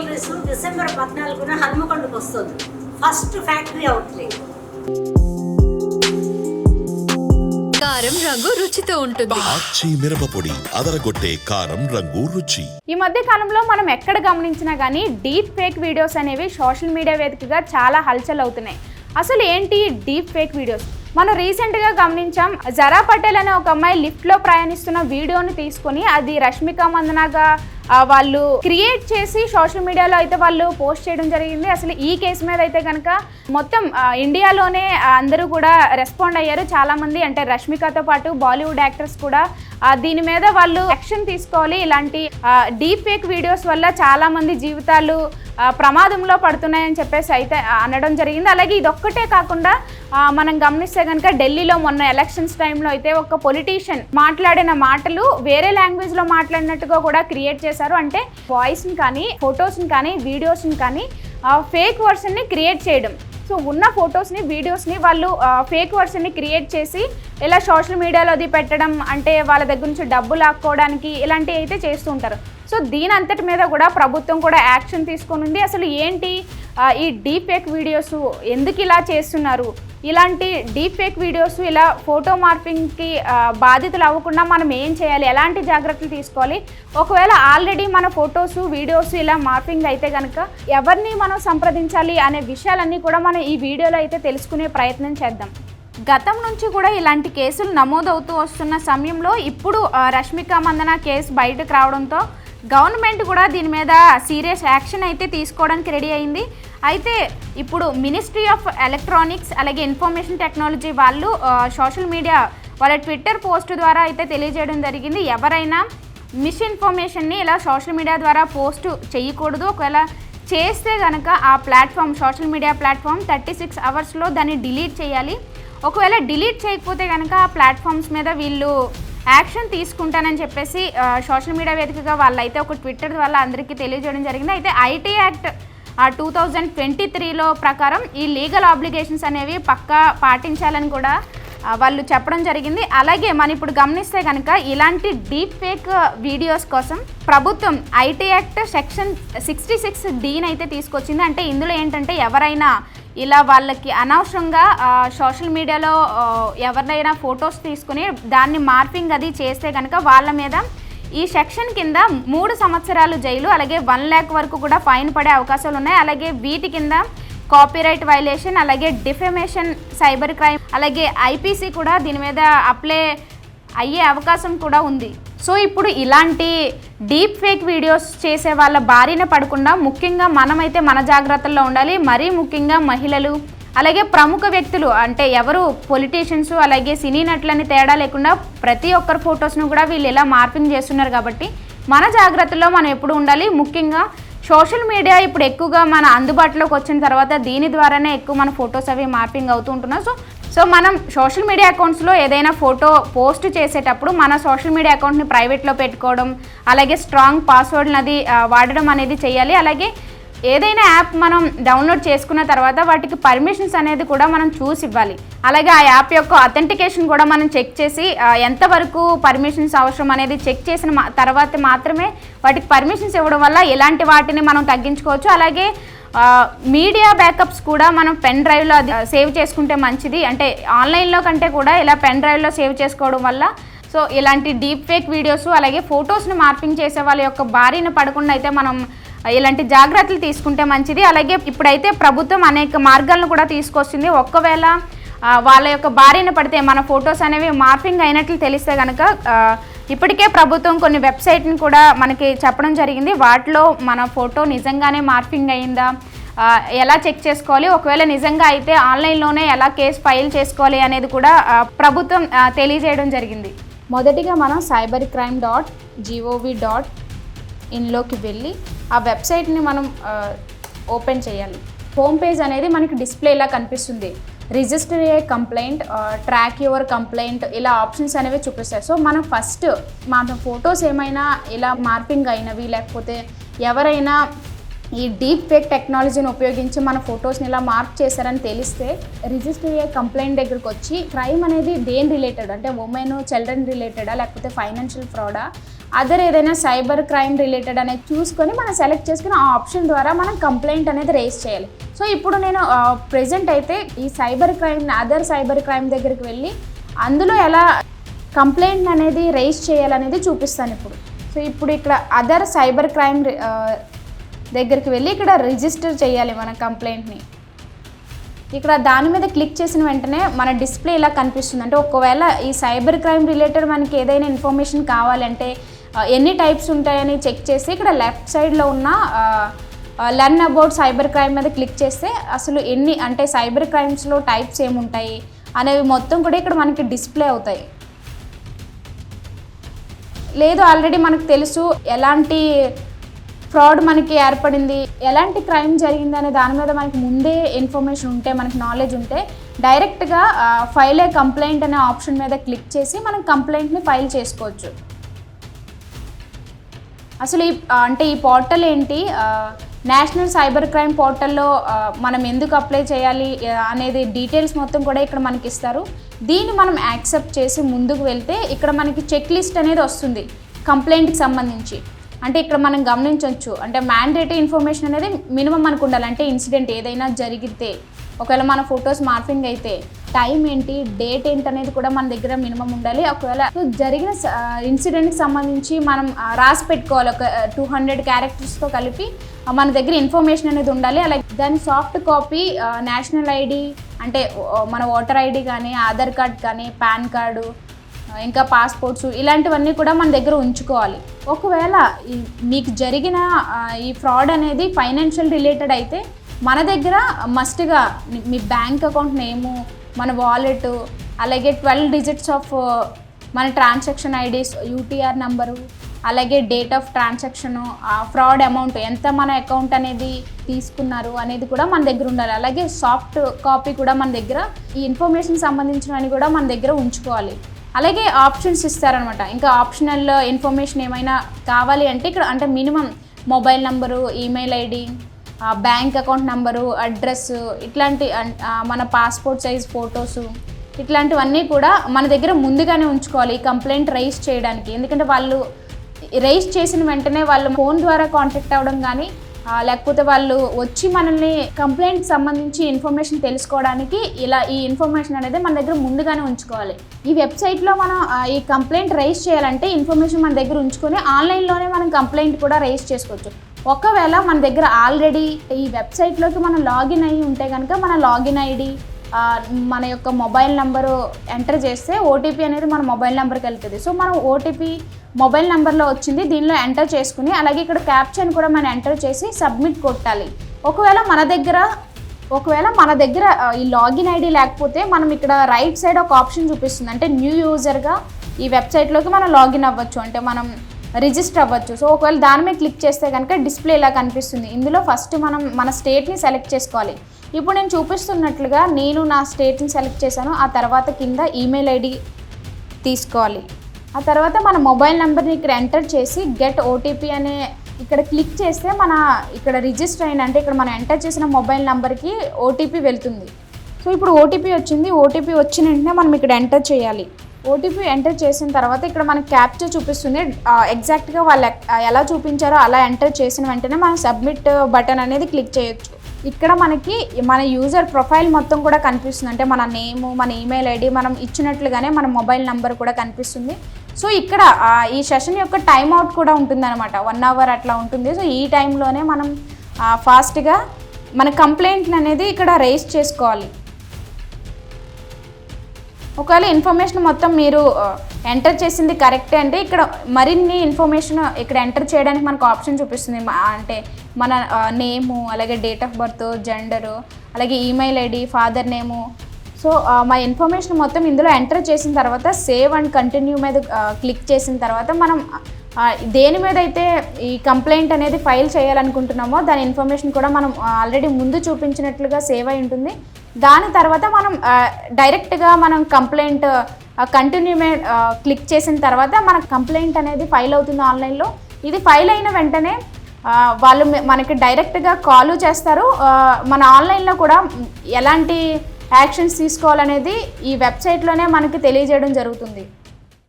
Jewelleries December పద్నాలుగున హన్మకొండకు వస్తుంది. First factory కారం రంగు రుచితో ఉంటుంది. ఆచి మిరపపొడి అదరగొట్టే కారం రంగు రుచి. ఈ మధ్య కాలంలో మనం ఎక్కడ గమనించినా కానీ డీప్ ఫేక్ వీడియోస్ అనేవి సోషల్ మీడియా వేదికగా చాలా హల్చల్ అవుతున్నాయి. అసలు ఏంటి డీప్ ఫేక్ వీడియోస్ మనం రీసెంట్గా గమనించాం జరా పటేల్ అనే ఒక అమ్మాయి లిఫ్ట్లో ప్రయాణిస్తున్న వీడియోని తీసుకొని అది రష్మిక మందనాగా వాళ్ళు క్రియేట్ చేసి సోషల్ మీడియాలో అయితే వాళ్ళు పోస్ట్ చేయడం జరిగింది. అసలు ఈ కేసు మీద అయితే కనుక మొత్తం ఇండియాలోనే అందరూ కూడా రెస్పాండ్ అయ్యారు. చాలామంది అంటే రష్మికతో పాటు బాలీవుడ్ యాక్టర్స్ కూడా దీని మీద వాళ్ళు యాక్షన్ తీసుకోవాలి. ఇలాంటి డీప్ ఫేక్ వీడియోస్ వల్ల చాలామంది జీవితాలు ప్రమాదంలో పడుతున్నాయని చెప్పేసి అయితే అనడం జరిగింది. అలాగే ఇదొక్కటే కాకుండా మనం గమనిస్తే కనుక ఢిల్లీలో మొన్న ఎలక్షన్స్ టైంలో అయితే ఒక పొలిటీషియన్ మాట్లాడిన మాటలు వేరే లాంగ్వేజ్లో మాట్లాడినట్టుగా కూడా క్రియేట్ చేశారు. అంటే వాయిస్ని కానీ ఫొటోస్ని కానీ వీడియోస్ని కానీ ఫేక్ వర్షన్ని క్రియేట్ చేయడం. సో ఉన్న ఫొటోస్ని వీడియోస్ని వాళ్ళు ఫేక్ వర్షన్ని క్రియేట్ చేసి ఇలా సోషల్ మీడియాలో అది పెట్టడం అంటే వాళ్ళ దగ్గర నుంచి డబ్బులు ఆక్కోవడానికి ఇలాంటివి అయితే చేస్తూ ఉంటారు. సో దీని అంతటి మీద కూడా ప్రభుత్వం కూడా యాక్షన్ తీసుకొని ఉంది. అసలు ఏంటి ఈ డీప్ ఫేక్ వీడియోస్ ఎందుకు ఇలా చేస్తున్నారు? ఇలాంటి డీప్ ఫేక్ వీడియోస్ ఇలా ఫోటో మార్పింగ్కి బాధితులు అవ్వకుండా మనం ఏం చేయాలి? ఎలాంటి జాగ్రత్తలు తీసుకోవాలి? ఒకవేళ ఆల్రెడీ మన ఫొటోస్ వీడియోస్ ఇలా మార్పింగ్ అయితే కనుక ఎవరిని మనం సంప్రదించాలి అనే విషయాలన్నీ కూడా మనం ఈ వీడియోలో అయితే తెలుసుకునే ప్రయత్నం చేద్దాం. గతం నుంచి కూడా ఇలాంటి కేసులు నమోదవుతూ వస్తున్న సమయంలో ఇప్పుడు రష్మిక మందన కేసు బయటకు రావడంతో గవర్నమెంట్ కూడా దీని మీద సీరియస్ యాక్షన్ అయితే తీసుకోవడానికి రెడీ అయింది. అయితే ఇప్పుడు మినిస్ట్రీ ఆఫ్ ఎలక్ట్రానిక్స్ అలాగే ఇన్ఫర్మేషన్ టెక్నాలజీ వాళ్ళు సోషల్ మీడియా వాళ్ళ ట్విట్టర్ పోస్ట్ ద్వారా అయితే తెలియజేయడం జరిగింది. ఎవరైనా మిస్ఇన్ఫర్మేషన్ని ఇలా సోషల్ మీడియా ద్వారా పోస్ట్ చేయకూడదు. ఒకవేళ చేస్తే కనుక ఆ platform social media platform thirty six అవర్స్లో దాన్ని డిలీట్ చేయాలి. ఒకవేళ డిలీట్ చేయకపోతే కనుక ఆ ప్లాట్ఫామ్స్ మీద వీళ్ళు యాక్షన్ తీసుకుంటానని చెప్పేసి సోషల్ మీడియా వేదికగా వాళ్ళైతే ఒక ట్విట్టర్ ద్వారా అందరికీ తెలియజేయడం జరిగింది. అయితే ఐటీ యాక్ట్ ఆ టూ థౌజండ్ ట్వంటీ త్రీలో ప్రకారం ఈ లీగల్ ఆబ్లిగేషన్స్ అనేవి పక్కా పాటించాలని కూడా వాళ్ళు చెప్పడం జరిగింది. అలాగే మనం ఇప్పుడు గమనిస్తే కనుక ఇలాంటి డీప్ ఫేక్ వీడియోస్ కోసం ప్రభుత్వం IT act section sixty six D అయితే తీసుకొచ్చింది. అంటే ఇందులో ఏంటంటే ఎవరైనా ఇలా వాళ్ళకి అనవసరంగా సోషల్ మీడియాలో ఎవరినైనా ఫొటోస్ తీసుకుని దాన్ని మార్పింగ్ అది చేస్తే కనుక వాళ్ళ మీద ఈ సెక్షన్ కింద మూడు సంవత్సరాలు జైలు అలాగే వన్ ల్యాక్ వరకు కూడా ఫైన్ పడే అవకాశాలు ఉన్నాయి. అలాగే వీటి కింద కాపీరైట్ వైలేషన్ అలాగే డిఫెమేషన్ సైబర్ క్రైమ్ అలాగే ఐపీసీ కూడా దీని మీద అప్లై అయ్యే అవకాశం కూడా ఉంది. సో ఇప్పుడు ఇలాంటి డీప్ ఫేక్ వీడియోస్ చేసే వాళ్ళ బారిన పడకుండా ముఖ్యంగా మనమైతే మన జాగ్రత్తల్లో ఉండాలి. మరీ ముఖ్యంగా మహిళలు అలాగే ప్రముఖ వ్యక్తులు అంటే ఎవరు పొలిటీషియన్స్ అలాగే సినీ నటులని తేడా లేకుండా ప్రతి ఒక్కరి ఫొటోస్ను కూడా వీళ్ళు ఇలా మార్పింగ్ చేస్తున్నారు కాబట్టి మన జాగ్రత్తలో మనం ఎప్పుడు ఉండాలి. ముఖ్యంగా సోషల్ మీడియా ఇప్పుడు ఎక్కువగా మన అందుబాటులోకి వచ్చిన తర్వాత దీని ద్వారానే ఎక్కువ మన ఫొటోస్ అవి మార్పింగ్ అవుతూ ఉంటున్నాం సో సో మనం సోషల్ మీడియా అకౌంట్స్లో ఏదైనా ఫోటో పోస్ట్ చేసేటప్పుడు మన సోషల్ మీడియా అకౌంట్ని ప్రైవేట్లో పెట్టుకోవడం అలాగే స్ట్రాంగ్ పాస్వర్డ్ని అది వాడడం అనేది చేయాలి. అలాగే ఏదైనా యాప్ మనం డౌన్లోడ్ చేసుకున్న తర్వాత వాటికి పర్మిషన్స్ అనేది కూడా మనం చూసి ఇవ్వాలి. అలాగే ఆ యాప్ యొక్క అథెంటికేషన్ కూడా మనం చెక్ చేసి ఎంతవరకు పర్మిషన్స్ అవసరం అనేది చెక్ చేసిన తర్వాత మాత్రమే వాటికి పర్మిషన్స్ ఇవ్వడం వల్ల ఎలాంటి వాటిని మనం తగ్గించుకోవచ్చు. అలాగే మీడియా బ్యాకప్స్ కూడా మనం పెన్ డ్రైవ్లో అది సేవ్ చేసుకుంటే మంచిది. అంటే ఆన్లైన్లో కంటే కూడా ఇలా పెన్ డ్రైవ్లో సేవ్ చేసుకోవడం వల్ల సో ఇలాంటి డీప్ ఫేక్ వీడియోస్ అలాగే ఫొటోస్ని మార్పింగ్ చేసే వాళ్ళ యొక్క బారిన పడకుండా అయితే మనం ఇలాంటి జాగ్రత్తలు తీసుకుంటే మంచిది. అలాగే ఇప్పుడైతే ప్రభుత్వం అనేక మార్గాలను కూడా తీసుకొస్తుంది. ఒక్కవేళ వాళ్ళ యొక్క బారిన పడితే మన ఫొటోస్ అనేవి మార్పింగ్ అయినట్లు తెలిస్తే కనుక ఇప్పటికే ప్రభుత్వం కొన్ని వెబ్సైట్ని కూడా మనకి చెప్పడం జరిగింది. వాటిలో మన ఫోటో నిజంగానే మార్పింగ్ అయిందా ఎలా చెక్ చేసుకోవాలి ఒకవేళ నిజంగా అయితే ఆన్లైన్లోనే ఎలా కేసు ఫైల్ చేసుకోవాలి అనేది కూడా ప్రభుత్వం తెలియజేయడం జరిగింది. మొదటిగా మనం cyber crime dot gov dot ఇన్లోకి వెళ్ళి ఆ వెబ్సైట్ని మనం ఓపెన్ చేయాలి. హోమ్ పేజ్ అనేది మనకి డిస్ప్లే ఇలా కనిపిస్తుంది. Register a complaint track your complaint ఇలా ఆప్షన్స్ అనేవి చూపిస్తాయి. సో మనం ఫస్ట్ మన ఫొటోస్ ఏమైనా ఇలా మార్పింగ్ అయినవి లేకపోతే ఎవరైనా ఈ డీప్ ఫేక్ టెక్నాలజీని ఉపయోగించి మన ఫొటోస్ని ఇలా మార్క్ చేశారని తెలిస్తే రిజిస్టర్ అయ్యే కంప్లైంట్ దగ్గరకు వచ్చి క్రైమ్ అనేది దేని రిలేటెడ్? అంటే ఉమెన్ చిల్డ్రన్ రిలేటెడా లేకపోతే ఫైనాన్షియల్ ఫ్రాడా? అదర్ ఏదైనా సైబర్ క్రైమ్ రిలేటెడ్ అనేది చూసుకొని మనం సెలెక్ట్ చేసుకుని ఆ ఆప్షన్ ద్వారా మనం కంప్లైంట్ అనేది రేస్ చేయాలి. సో ఇప్పుడు నేను ప్రెజెంట్ అయితే ఈ cyber crime other cyber crime దగ్గరికి వెళ్ళి అందులో ఎలా కంప్లైంట్ అనేది రేస్ చేయాలనేది చూపిస్తాను ఇప్పుడు. సో ఇప్పుడు ఇక్కడ అదర్ సైబర్ క్రైమ్ దగ్గరికి వెళ్ళి ఇక్కడ రిజిస్టర్ చేయాలి మన కంప్లైంట్ని. ఇక్కడ దాని మీద క్లిక్ చేసిన వెంటనే మన డిస్ప్లే ఇలా కనిపిస్తుంది. అంటే ఒకవేళ ఈ సైబర్ క్రైమ్ రిలేటెడ్ మనకి ఏదైనా ఇన్ఫర్మేషన్ కావాలంటే ఎన్ని టైప్స్ ఉంటాయని చెక్ చేసి ఇక్కడ లెఫ్ట్ సైడ్లో ఉన్న లెర్న్ అబౌట్ సైబర్ క్రైమ్ మీద క్లిక్ చేస్తే అసలు ఎన్ని అంటే సైబర్ క్రైమ్స్లో టైప్స్ ఏముంటాయి అనేవి మొత్తం కూడా ఇక్కడ మనకి డిస్ప్లే అవుతాయి. లేదు ఆల్రెడీ మనకు తెలుసు ఎలాంటి ఫ్రాడ్ మనకి ఏర్పడింది ఎలాంటి క్రైమ్ జరిగింది అనే దాని మీద మనకి ముందే ఇన్ఫర్మేషన్ ఉంటే మనకి నాలెడ్జ్ ఉంటే డైరెక్ట్గా ఫైల్ ఏ కంప్లైంట్ అనే ఆప్షన్ మీద క్లిక్ చేసి మనం కంప్లైంట్ని ఫైల్ చేసుకోవచ్చు. అసలు ఈ అంటే ఈ పోర్టల్ ఏంటి? నేషనల్ సైబర్ క్రైమ్ పోర్టల్లో మనం ఎందుకు అప్లై చేయాలి అనేది డీటెయిల్స్ మొత్తం కూడా ఇక్కడ మనకి ఇస్తారు. దీన్ని మనం యాక్సెప్ట్ చేసి ముందుకు వెళ్తే ఇక్కడ మనకి చెక్ లిస్ట్ అనేది వస్తుంది కంప్లైంట్కి సంబంధించి. అంటే ఇక్కడ మనం గమనించవచ్చు అంటే మ్యాండేటరీ ఇన్ఫర్మేషన్ అనేది మినిమం మనకు ఉండాలి. అంటే ఇన్సిడెంట్ ఏదైనా జరిగితే ఒకవేళ మన ఫొటోస్ మార్ఫింగ్ అయితే టైం ఏంటి డేట్ ఏంటి అనేది కూడా మన దగ్గర మినిమం ఉండాలి. ఒకవేళ జరిగిన ఇన్సిడెంట్కి సంబంధించి మనం రాసి పెట్టుకోవాలి. ఒక టూ హండ్రెడ్ క్యారెక్టర్స్తో కలిపి మన దగ్గర ఇన్ఫర్మేషన్ అనేది ఉండాలి. అలాగే దాని సాఫ్ట్ కాపీ నేషనల్ ఐడి అంటే మన ఓటర్ ఐడి కానీ ఆధార్ కార్డ్ కానీ పాన్ కార్డు ఇంకా పాస్పోర్ట్స్ ఇలాంటివన్నీ కూడా మన దగ్గర ఉంచుకోవాలి. ఒకవేళ మీకు జరిగిన ఈ ఫ్రాడ్ అనేది ఫైనాన్షియల్ రిలేటెడ్ అయితే మన దగ్గర మస్ట్గా మీ బ్యాంక్ అకౌంట్ నేము మన వాలెట్ అలాగే ట్వెల్వ్ డిజిట్స్ ఆఫ్ మన ట్రాన్సాక్షన్ ఐడీస్ యూటీఆర్ నెంబరు అలాగే date of transaction fraud amount ఎంత మన అకౌంట్ అనేది తీసుకున్నారు అనేది కూడా మన దగ్గర ఉండాలి. అలాగే సాఫ్ట్ కాపీ కూడా మన దగ్గర ఈ ఇన్ఫర్మేషన్ సంబంధించినవన్నీ కూడా మన దగ్గర ఉంచుకోవాలి. అలాగే ఆప్షన్స్ ఇస్తారనమాట ఇంకా ఆప్షనల్ ఇన్ఫర్మేషన్ ఏమైనా కావాలి అంటే ఇక్కడ అంటే minimum mobile number email ID bank account number address ఇట్లాంటి మన పాస్పోర్ట్ సైజ్ ఫొటోసు ఇట్లాంటివన్నీ కూడా మన దగ్గర ముందుగానే ఉంచుకోవాలి ఈ కంప్లైంట్ రైజ్ చేయడానికి. ఎందుకంటే వాళ్ళు రైజ్ చేసిన వెంటనే వాళ్ళు ఫోన్ ద్వారా కాంటాక్ట్ అవ్వడం కానీ లేకపోతే వాళ్ళు వచ్చి మనల్ని కంప్లైంట్ సంబంధించి ఇన్ఫర్మేషన్ తెలుసుకోవడానికి ఇలా ఈ ఇన్ఫర్మేషన్ అనేది మన దగ్గర ముందుగానే ఉంచుకోవాలి. ఈ వెబ్సైట్లో మనం ఈ కంప్లైంట్ రైజ్ చేయాలంటే ఇన్ఫర్మేషన్ మన దగ్గర ఉంచుకొని ఆన్లైన్లోనే మనం కంప్లైంట్ కూడా రైజ్ చేసుకోవచ్చు. ఒకవేళ మన దగ్గర ఆల్రెడీ ఈ వెబ్సైట్లోకి మనం లాగిన్ అయ్యి ఉంటే కనుక మన లాగిన్ ఐడి మన యొక్క మొబైల్ నెంబరు ఎంటర్ చేస్తే ఓటీపీ అనేది మన మొబైల్ నెంబర్కి వెళ్తుంది. సో మనం ఓటీపీ మొబైల్ నెంబర్లో వచ్చింది దీనిలో ఎంటర్ చేసుకుని అలాగే ఇక్కడ క్యాప్షన్ కూడా మనం ఎంటర్ చేసి సబ్మిట్ కొట్టాలి. ఒకవేళ మన దగ్గర ఒకవేళ మన దగ్గర ఈ లాగిన్ ఐడి లేకపోతే మనం ఇక్కడ రైట్ సైడ్ ఒక ఆప్షన్ చూపిస్తుంది. అంటే న్యూ యూజర్గా ఈ వెబ్సైట్లోకి మనం లాగిన్ అవ్వచ్చు. అంటే మనం రిజిస్టర్ అవ్వచ్చు. సో ఒకవేళ దాని మీద క్లిక్ చేస్తే కనుక డిస్ప్లే ఇలా కనిపిస్తుంది. ఇందులో ఫస్ట్ మనం మన స్టేట్ని సెలెక్ట్ చేసుకోవాలి. ఇప్పుడు నేను చూపిస్తున్నట్లుగా నేను నా స్టేట్ని సెలెక్ట్ చేశాను. ఆ తర్వాత కింద ఈమెయిల్ ఐడి తీసుకోవాలి. ఆ తర్వాత మన మొబైల్ నెంబర్ని ఇక్కడ ఎంటర్ చేసి గెట్ ఓటీపీ అనే ఇక్కడ క్లిక్ చేస్తే మన ఇక్కడ రిజిస్టర్ అయిన అంటే ఇక్కడ మనం ఎంటర్ చేసిన మొబైల్ నెంబర్కి ఓటీపీ వెళ్తుంది. సో ఇప్పుడు ఓటీపీ వచ్చింది. ఓటీపీ వచ్చిన వెంటనే మనం ఇక్కడ ఎంటర్ చేయాలి. ఓటీపీ ఎంటర్ చేసిన తర్వాత ఇక్కడ మనకి క్యాప్చర్ చూపిస్తుంది. ఎగ్జాక్ట్గా వాళ్ళు ఎలా చూపించారో అలా ఎంటర్ చేసిన వెంటనే మనం సబ్మిట్ బటన్ అనేది క్లిక్ చేయొచ్చు. ఇక్కడ మనకి మన యూజర్ ప్రొఫైల్ మొత్తం కూడా కనిపిస్తుంది. అంటే మన నేము మన ఈమెయిల్ ఐడి మనం ఇచ్చినట్లుగానే మన మొబైల్ నెంబర్ కూడా కనిపిస్తుంది. సో ఇక్కడ ఈ సెషన్ యొక్క టైం అవుట్ కూడా ఉంటుంది అనమాట వన్ అవర్ అట్లా ఉంటుంది. సో ఈ టైంలోనే మనం ఫాస్ట్గా మన కంప్లైంట్ అనేది ఇక్కడ రేస్ చేసుకోవాలి. ఒకవేళ ఇన్ఫర్మేషన్ మొత్తం మీరు ఎంటర్ చేసింది కరెక్టే అంటే ఇక్కడ మరిన్ని ఇన్ఫర్మేషన్ ఇక్కడ ఎంటర్ చేయడానికి మనకు ఆప్షన్ చూపిస్తుంది. అంటే మన నేము అలాగే డేట్ ఆఫ్ బర్త్ జెండరు అలాగే email ID father name. So మా ఇన్ఫర్మేషన్ మొత్తం ఇందులో ఎంటర్ చేసిన తర్వాత సేవ్ అండ్ కంటిన్యూ మీద క్లిక్ చేసిన తర్వాత మనం దేని మీద అయితే ఈ కంప్లైంట్ అనేది ఫైల్ చేయాలనుకుంటున్నామో దాని ఇన్ఫర్మేషన్ కూడా మనం ఆల్రెడీ ముందు చూపించినట్లుగా సేవ్ అయి ఉంటుంది. దాని తర్వాత మనం డైరెక్ట్గా మనం కంప్లైంట్ కంటిన్యూ క్లిక్ చేసిన తర్వాత మన కంప్లైంట్ అనేది ఫైల్ అవుతుంది ఆన్లైన్లో. ఇది ఫైల్ అయిన వెంటనే వాళ్ళు మనకి డైరెక్ట్గా కాల్ చేస్తారు. మన ఆన్లైన్లో కూడా ఎలాంటి యాక్షన్స్ తీసుకోవాలనేది ఈ వెబ్సైట్లోనే మనకి తెలియజేయడం జరుగుతుంది.